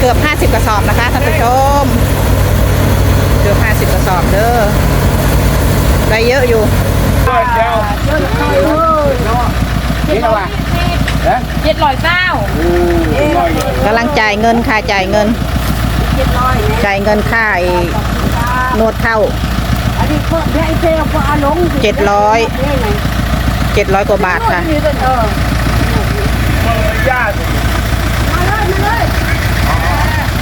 เกือบ 50 กระสอบนะคะท่านผู้ชม เกือบ 50 กระสอบเด้อได้เยอะอยู่เจ้าเจ้านี่นะวะเอ๊ะเจ็ดร้อยเก้าอืมร้อยกำลังจ่ายเงินค่ะจ่ายเงินเจ็ดร้อยจ่ายเงินค่าไอ้นวดเข้าอันนี้เพิ่มได้เซลล์พอลงเจ็ดร้อยเจ็ดร้อยกว่าบาทค่ะเ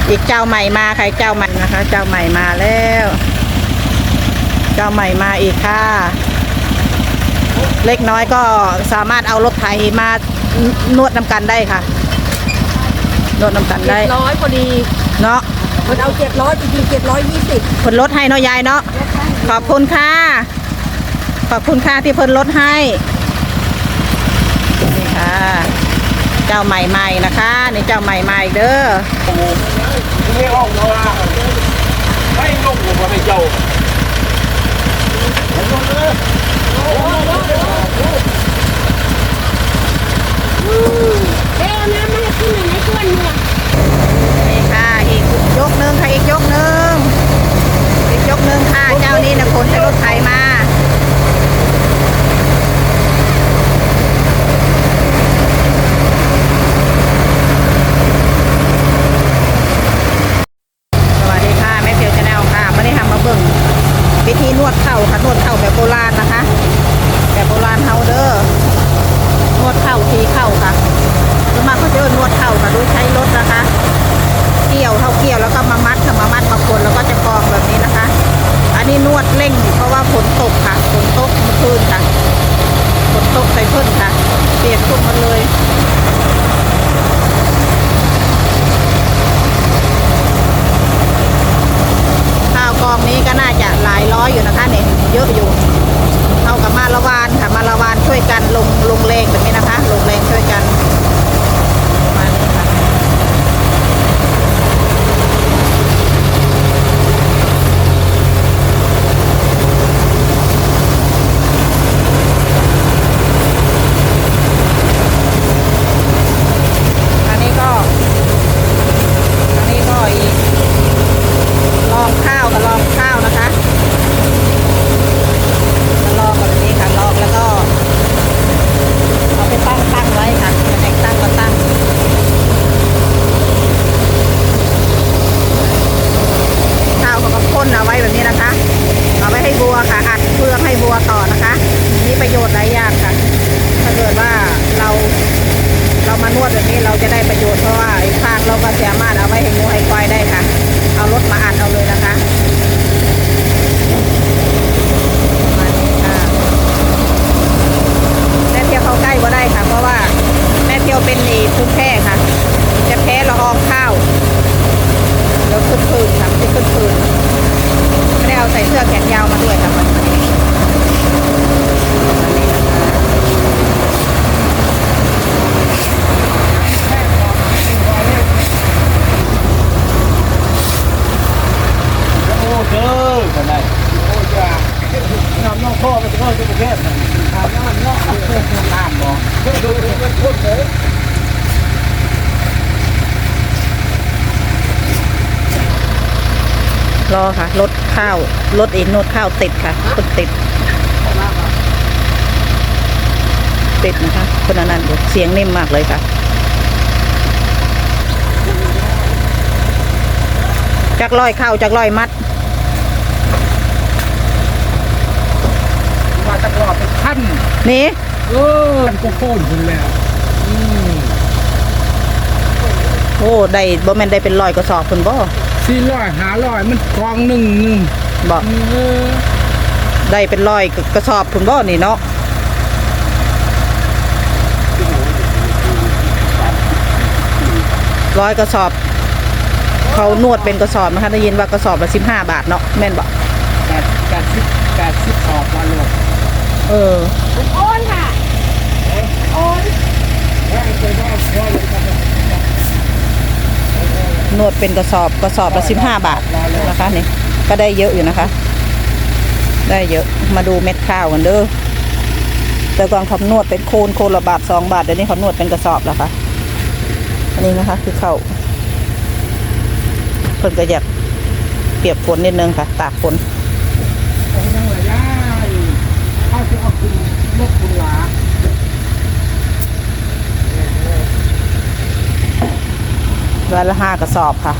ออญาติมาเลยมาเลยอีกเจ้าใหม่มาค่ะเจ้าใหม่นะคะ เจ้าใหม่มาแล้ว เจ้าใหม่มาอีกค่ะ เล็กน้อยก็สามารถเอารถไถมานวดน้ำกันได้ค่ะ นวดน้ำกันเจ็ได้ดร้อยพอดีเนาะมันเอาเจ็ดร้อยจริงๆเจ็ดร้อยยี่สิบเพิ่นลดให้เนาะยายเนาะ ขอบคุณค่ะ ขอบคุณค่ะที่เพิ่นลดให้ นี่ค่ะ เจ้าใหม่ใหม่นะคะ นี่เจ้าใหม่ใหม่เด้อ ไม่ห้องเราละไม่ลงหัวไม่เจ้าเอ๊ะน้ำมันขึ้นหนส่วนเนี่ย นี่ค่ะอีกยกหนึ่งค่ะอีกยกหนึ่งอีกยกหนึ่งค่ะเจ้านี้นะคนใช้รถไถมาสวัสดีค่ะแม่เพียวชาแนลค่ะไม่ได้ทำมาเบิ่งวิธีนวดเข่าค่ะนวดเข่าแบบโบราณนะคะ แบบโบราณเฮาเด้อนวดเข่าทีเข่าค่ะส่วนมากเขาจะเอิ้นนวดเข่าค่ะโดยใช้รถนะคะ เกี่ยวเท่าเกี่ยวแล้วก็มามัดค่ะมามัดมาคนแล้วก็จะกองแบบนี้นะคะ อั นนี้นวดเร่ง เพราะว่าฝนตกค่ะฝนตกเมื่อคืนค่ะฝนตกใส่เพิ่นค่ะเปียกทุกหมดเลยข้าวกองนี้ก็น่าจะหลายร้อยอยู่นะคะเนี่ยเยอะอยู่เท่ากับมาละวานค่ะมาละวานช่วยกันลงลงแรงแบบนี้นะคะ ลงแรงช่วยกัน เราจะได้ประโยชน์เพราะว่าไอ้ฟางเราก็สามารถเอาไว้ให้งูให้ควายได้ค่ะ เอารถมาอัดเอาเลยนะคะแม่เที่ยวเข้าใกล้ก็ได้ค่ะ เพราะว่าแม่เที่ยวเป็นนี่ภูมิแพ้ค่ะ จะแพ้ละอองข้าวแล้วขึ้นพื้นค่ะจะขึ้นพื้นไม่ได้เอาใส่เสื้อแขนยาวมาด้วยค่ะวันนี้ อค่ะ รถข้าว รถอินนวดข้าวติดค่ะคนติด ติดนะคะ คนอันนั้นอยู่เสียงนิ่มมากเลยค่ะจักร้อยเข้าจักร้อยมัดมาตะกรอบเป็นขั้นนี่เออมันก็โค่นคุณแล้วอืมโอ้ ได้บ่แม่นได้เป็นร้อยกระสอบคุณบ่ สี่ร้อยหาร้อยมันกองหนึ่งหนึ่งบ่เออได้เป็นร้อยกระสอบคุณบ่นี่เนาะร้อยกระสอบ เขานวดเป็นกระสอบนะคะได้ยินว่ากระสอบละสิบห้าบาทเนาะแม่นบ่แปดแปดสิบแปดสิบออกมาเลยเออโอนค่ะโอน แม่งเคยได้พ่อเลยครับ นวดเป็นกระสอบกระสอบละสิบห้าบาทนะคะนี่ก็ได้เยอะอยู่นะคะ ได้เยอะมาดูเม็ดข้าวกันเด้อแต่ก่อนเขานวดเป็นโคนโคนละบาทสองบาทเดี๋ยวนี้เขานวดเป็นกระสอบแล้วค่ะอันนี้นะคะ คือเข่าเพิ่นก็อยากเปียกฝนนิดนึงค่ะ ตากฝน เอาทั้งหลายย่ายข้าวที่เอาคุณลูกคุณหลา วันละห้ากระสอบค่ะ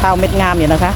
ข้าวเม็ดงามอยู่นะคะ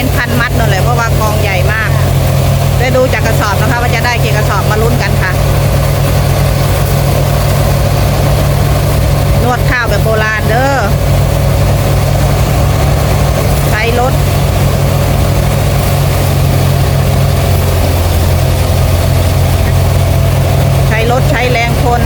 เป็นพันมัดนั่นแหละเพราะว่ากองใหญ่มากได้ดูจากกระสอบนะคะว่าจะได้กี่กระสอบมาลุ้นกันค่ะ นวดข้าวแบบโบราณเด้อใช้รถใช้รถใช้แรงคน